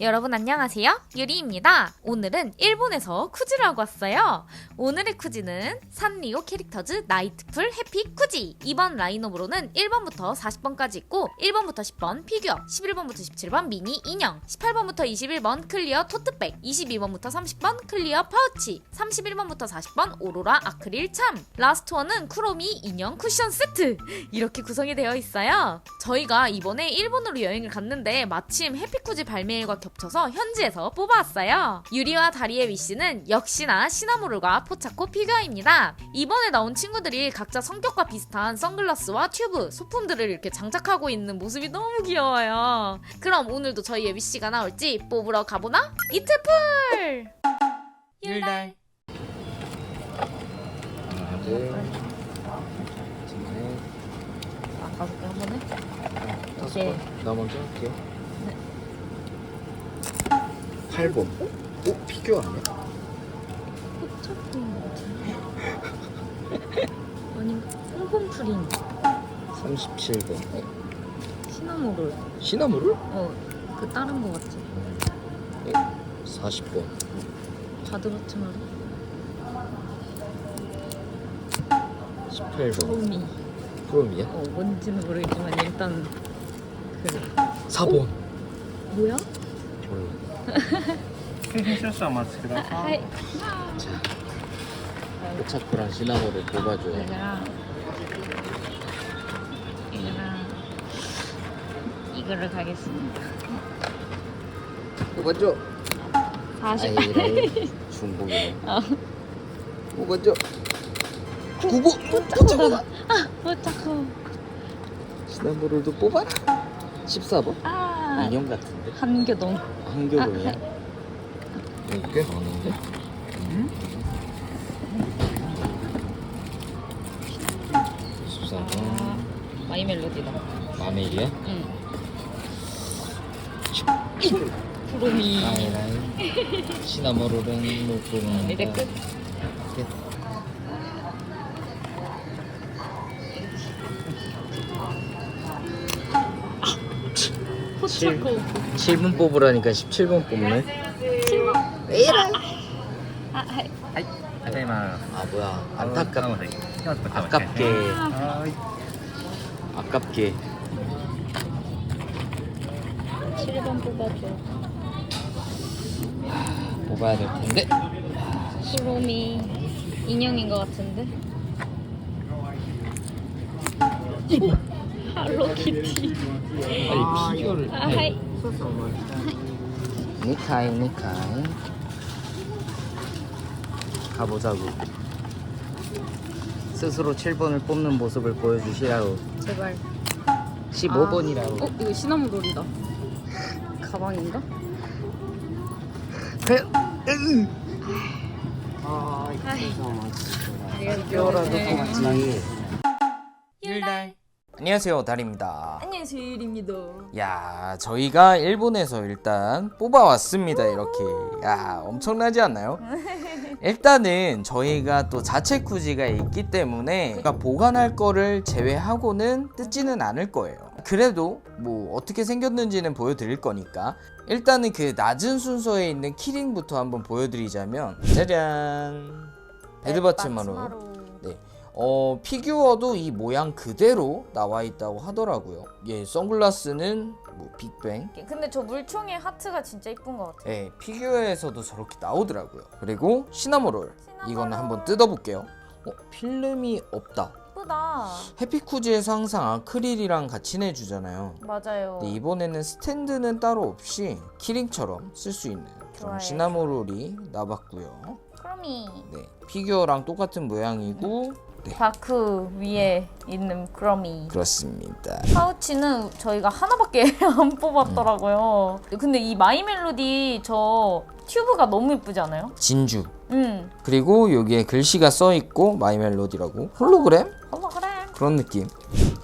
여러분 안녕하세요. 유리입니다. 오늘은 일본에서 쿠지를 하고 왔어요. 오늘의 쿠지는 산리오 캐릭터즈 나이트풀 해피 쿠지. 이번 라인업으로는 1번부터 40번까지 있고 1번부터 10번 피규어, 11번부터 17번 미니 인형, 18번부터 21번 클리어 토트백, 22번부터 30번 클리어 파우치, 31번부터 40번 오로라 아크릴 참. 라스트 원은 쿠로미 인형 쿠션 세트. 이렇게 구성이 되어 있어요. 저희가 이번에 일본으로 여행을 갔는데 마침 해피 쿠지 발매일과 겹쳐서 현지에서 뽑아왔어요. 유리와 다리의 위씨는 역시나 시나모롤과 포차코 피규어입니다. 이번에 나온 친구들이 각자 성격과 비슷한 선글라스와 튜브, 소품들을 이렇게 장착하고 있는 모습이 너무 귀여워요. 그럼 오늘도 저희의 위씨가 나올지 뽑으러 가보나? 이틀풀! 율날 하나, 둘, 셋, 아까 그렇게 한 번에? 다섯 오케이. 번. 나 먼저 할게요. 8번. 오, 피규어 아니야? 것 같은데? 아닌가? 홍콩프린 37번. 시나모롤 시나모를? 어, 그 다른 거 같지? 40번. 가드로츠 마루 18번. 호미 프롬이야? 어, 뭔지는 모르겠지만 일단 그래 4번. 뭐야? 몰라. 少々お待ちください。 하이 자, 포차코랑 시나모를 뽑아줘요. 얘들아 얘들아 이거를 가겠습니다 뽑아줘. 40 아이를 중복이네. 어. 뽑아줘. 9번. 포차코다 아 포차코 시나모를도 뽑아라. 14번. 아 인형 같은데? 한교동? 아, 이거 꽤 많은데? 아 14번 마이 멜로디다 마멜이야? 응 프로미 아이라인 시나모롤은 못 보는 이제 끝 끝. 7, 7분 뽑으라니까 17분 뽑네. 7번 왜 이래? 아, 아, 아이, 하지마. 아 뭐야 어, 안타까워. 아깝게 아이, 아깝게 7번 뽑아줘 뽑아야 될 텐데. 시로미 인형인 것 같은데 어? 할로키티. 빨리 피규어를. 아 하이. 니카이 니카이. 가보자고. 스스로 7번을 뽑는 모습을 보여주시라고. 제발. 15번이라고. 어 이거 시나모롤이다. 가방인가? 피규어라도 뽑지 율날 안녕하세요 달입니다. 안녕하세요 율입니다. 야 저희가 일본에서 일단 뽑아왔습니다 이렇게. 야 엄청나지 않나요? 일단은 저희가 또 자체 쿠지가 있기 때문에 제가 보관할 거를 제외하고는 뜯지는 않을 거예요. 그래도 뭐 어떻게 생겼는지는 보여드릴 거니까. 일단은 그 낮은 순서에 있는 키링부터 한번 보여드리자면 짜잔! 베드바츠마로. 네. 어, 피규어도 이 모양 그대로 나와 있다고 하더라고요. 예, 선글라스는 뭐 빅뱅. 근데 저 물총의 하트가 진짜 이쁜 것 같아 예, 피규어에서도 저렇게 나오더라고요. 그리고 시나모롤. 시나모롤. 이거는 한번 뜯어볼게요. 어, 필름이 없다. 이쁘다 해피쿠즈에서 항상 아크릴이랑 같이 내주잖아요. 맞아요 근데 이번에는 스탠드는 따로 없이 키링처럼 쓸 수 있는 그런 좋아요. 시나모롤이 나왔고요. 크로미 네, 피규어랑 똑같은 모양이고 네, 바크 위에 있는 크로미 그렇습니다. 파우치는 저희가 하나밖에 안 뽑았더라고요. 근데 이 마이 멜로디 저 튜브가 너무 예쁘지 않아요? 진주. 응. 그리고 여기에 글씨가 써 있고 마이 멜로디라고 홀로그램 홀로그램. 그런 느낌.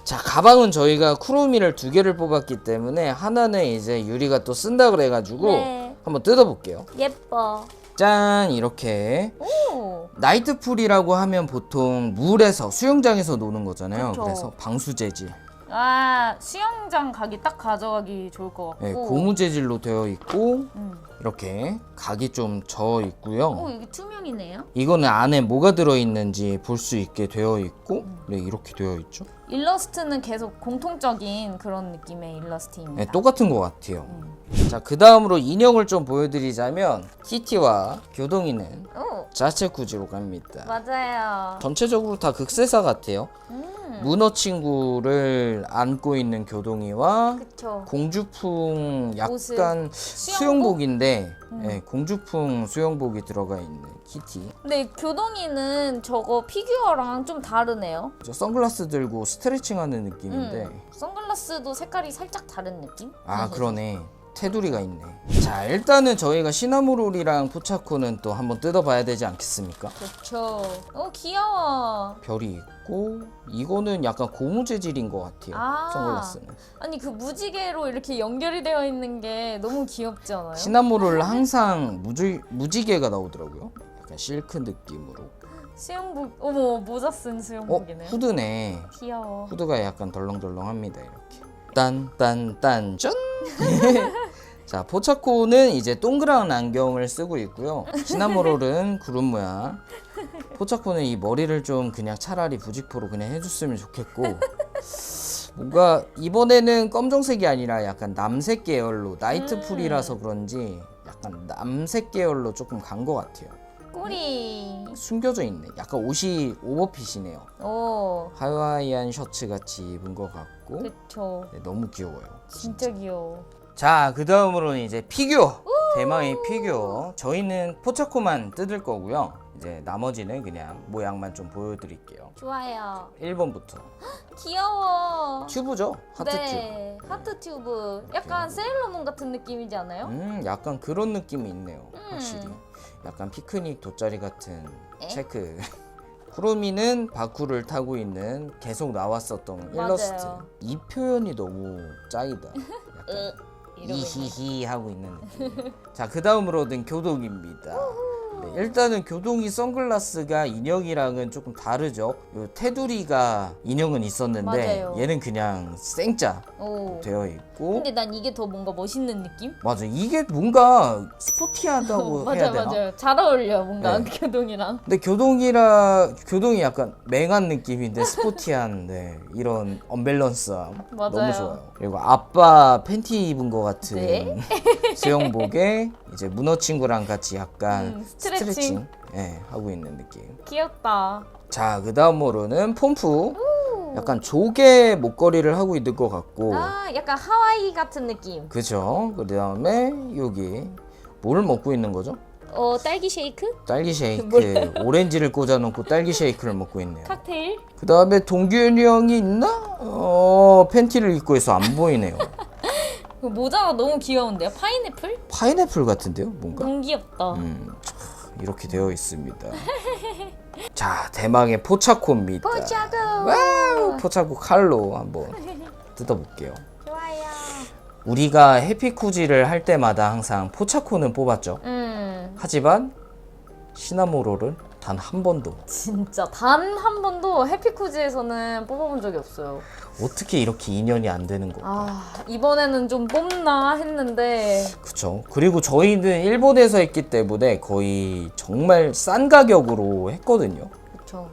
자 가방은 저희가 쿠로미를 두 개를 뽑았기 때문에 하나는 이제 유리가 또 쓴다 그래가지고 네. 한번 뜯어볼게요. 예뻐. 짠 이렇게 오. 나이트풀이라고 하면 보통 물에서 수영장에서 노는 거잖아요. 그쵸. 그래서 방수 재질 아 수영장 가기 딱 가져가기 좋을 것 같고. 네, 고무 재질로 되어 있고 음. 이렇게 각이 좀 져 있고요. 오 여기 투명이네요. 이거는 안에 뭐가 들어 있는지 볼 수 있게 되어 있고 네, 이렇게 되어 있죠. 일러스트는 계속 공통적인 그런 느낌의 일러스트입니다. 네, 똑같은 것 같아요. 음. 자, 그 다음으로 인형을 좀 보여드리자면 키티와 교동이는 오 자체 구지로 갑니다. 맞아요. 전체적으로 다 극세사 같아요. 음 문어 친구를 안고 있는 교동이와 그쵸. 공주풍 옷을. 약간 수영복? 수영복인데 음. 예, 공주풍 수영복이 들어가 있는 키티. 근데 교동이는 저거 피규어랑 좀 다르네요. 저 선글라스 들고 스트레칭하는 느낌인데 음. 선글라스도 색깔이 살짝 다른 느낌? 아 그러네 테두리가 있네. 자 일단은 저희가 시나모롤이랑 포차코는 또 한번 뜯어봐야 되지 않겠습니까? 그쵸. 어 귀여워. 별이 있고 이거는 약간 고무 재질인 것 같아요. 아. 선글라스는. 아니 그 무지개로 이렇게 연결이 되어 있는 게 너무 귀엽지 않아요? 시나모롤 항상 무지 무지개가 나오더라고요. 약간 실크 느낌으로. 수영복 어머 모자 쓴 어 수영복이네. 후드네. 귀여워. 후드가 약간 덜렁덜렁합니다 이렇게. 딴 딴 딴 짠. 자 포차코는 이제 동그란 안경을 쓰고 있고요. 시나모롤은 구름 모양. 포차코는 이 머리를 좀 그냥 차라리 부직포로 그냥 해줬으면 좋겠고 뭔가 이번에는 검정색이 아니라 약간 남색 계열로 나이트 풀이라서 그런지 약간 남색 계열로 조금 간 것 같아요. 꼬리. 숨겨져 있네. 약간 옷이 오버핏이네요. 오. 하와이안 셔츠 같이 입은 것 같고 그쵸. 네, 너무 귀여워요. 진짜 귀여워. 자, 그 다음으로는 이제 피규어. 대망의 피규어. 저희는 포차코만 뜯을 거고요. 이제 나머지는 그냥 모양만 좀 보여드릴게요. 좋아요. 1번부터. 귀여워. 튜브죠? 하트 네. 하트 튜브. 약간 세일러문 같은 느낌이지 않아요? 튜브. 음, 약간 그런 느낌이 있네요. 음. 확실히. 약간 피크닉 돗자리 같은 에? 체크. 쿠로미는 바쿠를 타고 있는 계속 나왔었던 맞아요. 일러스트. 이 표현이 너무 짱이다. 약간 으, 이러고 있네. 이히히 하고 있는 느낌. 자, 그 다음으로는 교동입니다. 네, 일단은 교동이 선글라스가 인형이랑은 조금 다르죠. 요 테두리가 인형은 있었는데 맞아요. 얘는 그냥 생짜 오. 되어 있고 근데 난 이게 더 뭔가 멋있는 느낌? 맞아 이게 뭔가 스포티하다고 맞아 해야 되나? 맞아요. 잘 어울려 뭔가 네. 교동이랑. 근데 교동이라 교동이 약간 맹한 느낌인데 스포티한 네, 이런 언밸런스함 맞아요. 너무 좋아요. 그리고 아빠 팬티 입은 것 같은 네. 수영복에 이제 문어 친구랑 같이 약간 음, 스트 레칭. 스트레칭 예, 하고 있는 느낌. 귀엽다. 자, 그 다음으로는 폼프. 약간 조개 목걸이를 하고 있는 것 같고, 아 약간 하와이 같은 느낌. 그죠? 그 다음에 여기 뭘 먹고 있는 거죠? 어 딸기 쉐이크? 딸기 쉐이크. 오렌지를 꽂아놓고 딸기 쉐이크를 먹고 있네요. 칵테일? 그 다음에 동균이 형이 있나? 어, 팬티를 입고 있어 안 보이네요. 그 모자가 너무 귀여운데요? 파인애플? 파인애플 같은데요? 뭔가? 너무 귀엽다. 음, 참, 이렇게 되어 있습니다. 자, 대망의 포차코입니다. 포차도. 와우, 포차코 칼로 한번 뜯어볼게요. 좋아요. 우리가 해피쿠지를 할 때마다 항상 포차코는 뽑았죠. 음 하지만 시나모롤은 단 한 번도 진짜 단 한 번도 해피쿠즈에서는 뽑아본 적이 없어요. 어떻게 이렇게 인연이 안 되는 거? 아 이번에는 좀 뽑나 했는데 그쵸. 그리고 저희는 일본에서 했기 때문에 거의 정말 싼 가격으로 했거든요. 그쵸.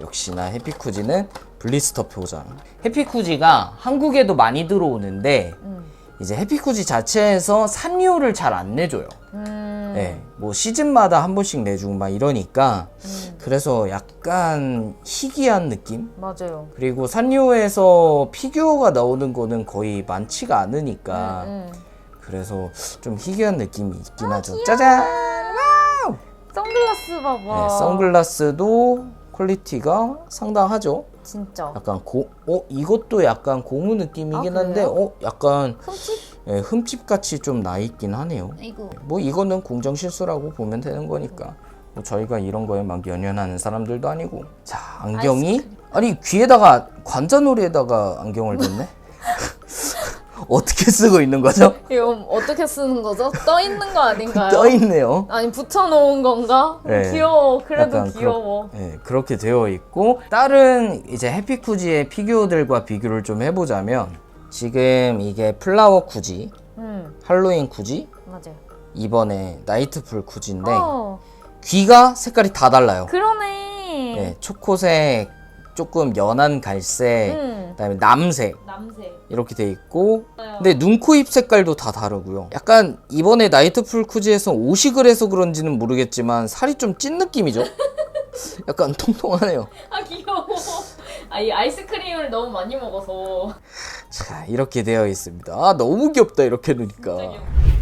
역시나 해피쿠지는 블리스터 표장. 해피쿠지가 한국에도 많이 들어오는데 음. 이제 해피쿠지 자체에서 산료를 잘 안 내줘요. 음. 네, 뭐 시즌마다 한 번씩 내주고 막 이러니까 음. 그래서 약간 희귀한 느낌? 맞아요. 그리고 산료에서 피규어가 나오는 거는 거의 많지가 않으니까 음. 그래서 좀 희귀한 느낌이 있긴 하죠. 짜잔! 선글라스 봐봐. 네, 선글라스도 퀄리티가 상당하죠. 진짜. 약간 고, 어 이것도 약간 고무 느낌이긴 아, 한데? 어 약간 흠집? 예, 흠집 같이 좀 나 있긴 하네요. 아이고. 뭐 이거는 공정 실수라고 보면 되는 거니까. 뭐 저희가 이런 거에 막 연연하는 사람들도 아니고. 자 안경이 아니 귀에다가 관자놀이에다가 안경을 뒀네. 어떻게 쓰고 있는 거죠? 이거 어떻게 쓰는 거죠? 떠 있는 거 아닌가요? 떠 있네요. 아니 붙여놓은 건가? 네. 귀여워. 그래도 약간 귀여워. 그렇, 네, 그렇게 되어 있고 다른 이제 해피쿠지의 피규어들과 비교를 좀 해보자면 지금 이게 플라워 쿠지, 음 할로윈 쿠지, 맞아요. 이번에 나이트풀 쿠지인데 어 귀가 색깔이 다 달라요. 그러네. 네, 초코색, 조금 연한 갈색, 음 그다음에 남색 남색. 이렇게 돼 있고 근데 눈, 코, 입 색깔도 다 다르고요. 약간 이번에 나이트풀 쿠지에서 오식을 해서 그런지는 모르겠지만 살이 좀 찐 느낌이죠. 약간 통통하네요. 아 귀여워. 아 이 아이스크림을 너무 많이 먹어서. 자 이렇게 되어 있습니다. 아 너무 귀엽다 이렇게 놓으니까.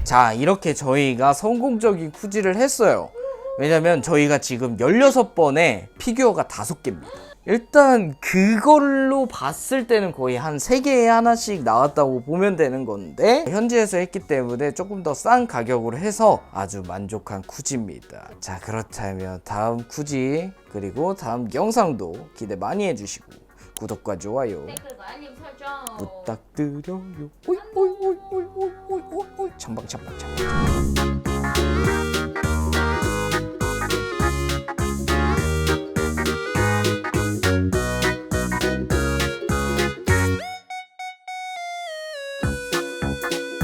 자 이렇게 저희가 성공적인 쿠지를 했어요. 왜냐면 저희가 지금 16번에 피규어가 5개입니다. 일단 그걸로 봤을 때는 거의 한 3개에 하나씩 나왔다고 보면 되는 건데 현지에서 했기 때문에 조금 더 싼 가격으로 해서 아주 만족한 쿠지입니다. 자 그렇다면 다음 쿠지 그리고 다음 영상도 기대 많이 해주시고 구독과 좋아요 네, 댓글과 알림 설정 부탁드려요. 오이 오이 오이 오이 오이 오이 오이 전방 전방 전방.